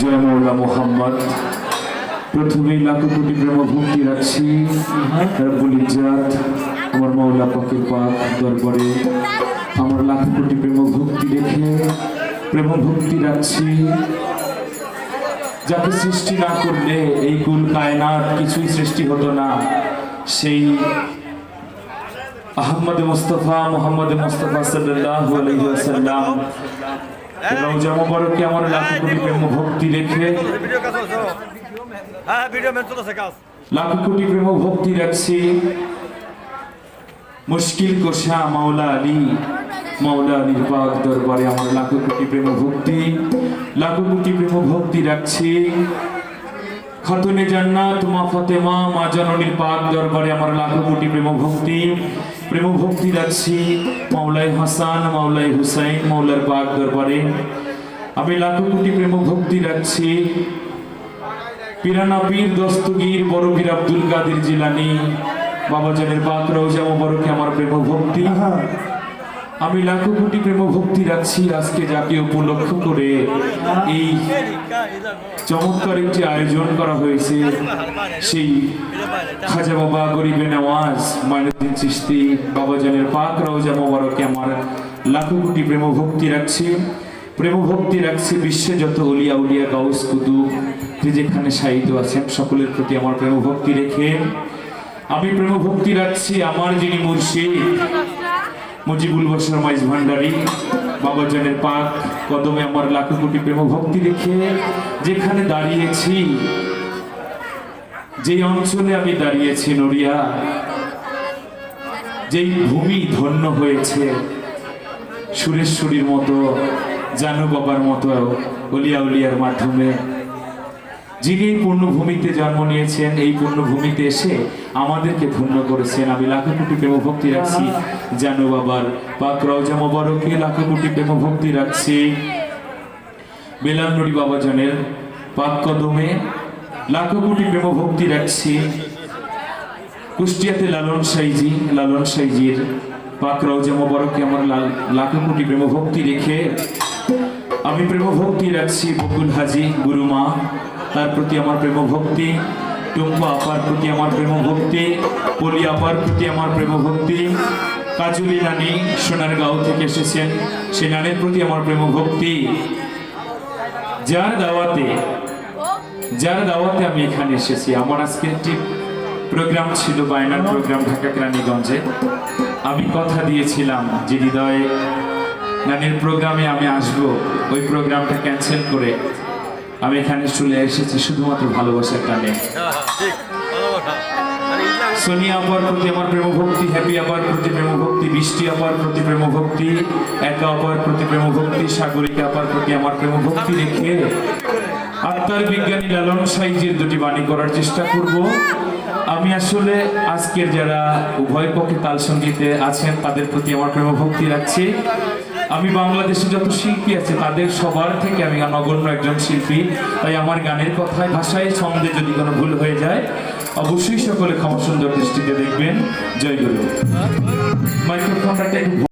জয় মৌলা মোহাম্মদ। প্রথমেই লাখো কোটি প্রেম ভক্তি রাখছি আমার মৌলা পাকের পাক দরবারে। আমার লাখো কোটি প্রেম ভক্তি রেখে প্রেম ভক্তি রাখছি। যাকে সৃষ্টি না করলে এই কুল কায়নাত কিছুই সৃষ্টি হতো না। সেই আহমদ মুস্তফা, মোহাম্মদ মুস্তফা সাল্লাল্লাহু আলাইহি ওয়াসাল্লাম। আমার লাখো কোটি প্রেম ভক্তি রেখে লাখো কোটি প্রেম ভক্তি রাখছি মুশকিল কোষা মাওলা আলী, মাওলা আলীর পাক দরবারে আমার লাখো কোটি প্রেম ভক্তি, লাখো কোটি প্রেম ভক্তি রাখছি। খাতুনে জান্নাত, মা ফাতেমা, মা জননীর পাক দরবারে আমার লাখো কোটি প্রেম ভক্তি প্রেম ভক্তি রাখছি মাওলাই হাসান, মাওলাই হুসাইন, মাওলার পাক দরবারে। আমি লাখো কোটি প্রেম ভক্তি রাখছি। পিরানা পীর দস্তগীর, বড় পীর আব্দুল কাদের জিলানি, বাবাজানের পাক রওজা মোবারকে আমার প্রেম ভক্তি আমি লাখো কোটি প্রেম ভক্তি রাখছি আজকে যাকে উপলক্ষ করে এই চমৎকার একটি আয়োজন করা হয়েছে। সেই খাজা বাবা গরিবে নওয়াজ মাইনুদ্দিন চিস্তি বাবাজানের পাক রওজা মোবারকে আমার লাখো কোটি প্রেম ভক্তি রাখছি। প্রেম ভক্তি রাখছি বিশ্বে যত উলিয়া উলিয়া গাউস যে যেখানে সাহিত্য আছেন সকলের প্রতি আমার প্রেম ভক্তি রেখে। আমি প্রেম ভক্তি রাখছি আমার যিনি মুর্শিদ মুজিবুল বসর মাইজ ভান্ডারী বাবাজানের পাক, কদমে আমার লাখো কোটি প্রেম ভক্তি রেখে যেখানে দাঁড়িয়েছি, যেই অঞ্চলে আমি দাঁড়িয়েছি নড়িয়া, যেই ভূমি ধন্য হয়েছে, সুরেশ্বরীর মতো, জানু বাবার মতো, অলিয়া উলিয়ার মাধ্যমে যিনি এই পূর্ণভূমিতে জন্ম নিয়েছেন, এই পূর্ণভূমিতে এসে আমাদেরকে ধন্য করেছেন। আমি লাখো কোটি প্রেম ভক্তি রাখছি। জানু বাবার পাক রওজা মোবারকে লাখো কোটি প্রেম ভক্তি রাখছি। বেলাল নুরি বাবাজনের পাক কদমে লাখো কোটি প্রেম ভক্তি রাখছি। কুষ্টিয়াতে লালন সাইজি, লালন সাইজির পাক রওজা মোবারকে আমার লাখো কোটি প্রেম ভক্তি রেখে আমি প্রেম ভক্তি রাখছি বকুল হাজি, গুরুমা। তার প্রতি আমার প্রেম ভক্তি টুম্পা আপার প্রতি আমার প্রেম ভক্তি পলি আপার প্রতি আমার প্রেম ভক্তি কাজুলি নানি সোনার গাঁও থেকে এসেছেন, সে নানের প্রতি আমার প্রেম ভক্তি যার দাওয়াতে যার দাওয়াতে আমি এখানে এসেছি, আমার আজকে একটি প্রোগ্রাম ছিল, বায়নার প্রোগ্রাম ঢাকা কেরানীগঞ্জে। আমি কথা দিয়েছিলাম যে হৃদয়ে নানির প্রোগ্রামে আমি আসব, ওই প্রোগ্রামটা ক্যান্সেল করে আমি এখানে চলে এসেছি শুধুমাত্র ভালোবাসার আরে সোনিয়া আপার প্রতি আমার প্রেম ভক্তি হ্যাপি আপার আপার একা আপার আপার প্রতি আমার প্রেম ভক্তি রেখে আত্মার বিজ্ঞানী সাইজের দুটি বাণী করার চেষ্টা করব। আমি আসলে আজকের যারা উভয় পক্ষে তাল সঙ্গীতে আছেন, তাদের প্রতি আমার প্রেম ভক্তি রাখছি। আমি বাংলাদেশে যত শিল্পী আছে, তাদের সবার থেকে আমি নগণ্য একজন শিল্পী। তাই আমার গানের কথায়, ভাষায়, ছন্দে যদি কোনো ভুল হয়ে যায়, অবশ্যই সকলে ক্ষমা সুন্দর দৃষ্টিতে দেখবেন। জয় গুরু। মাইক্রোফোনটা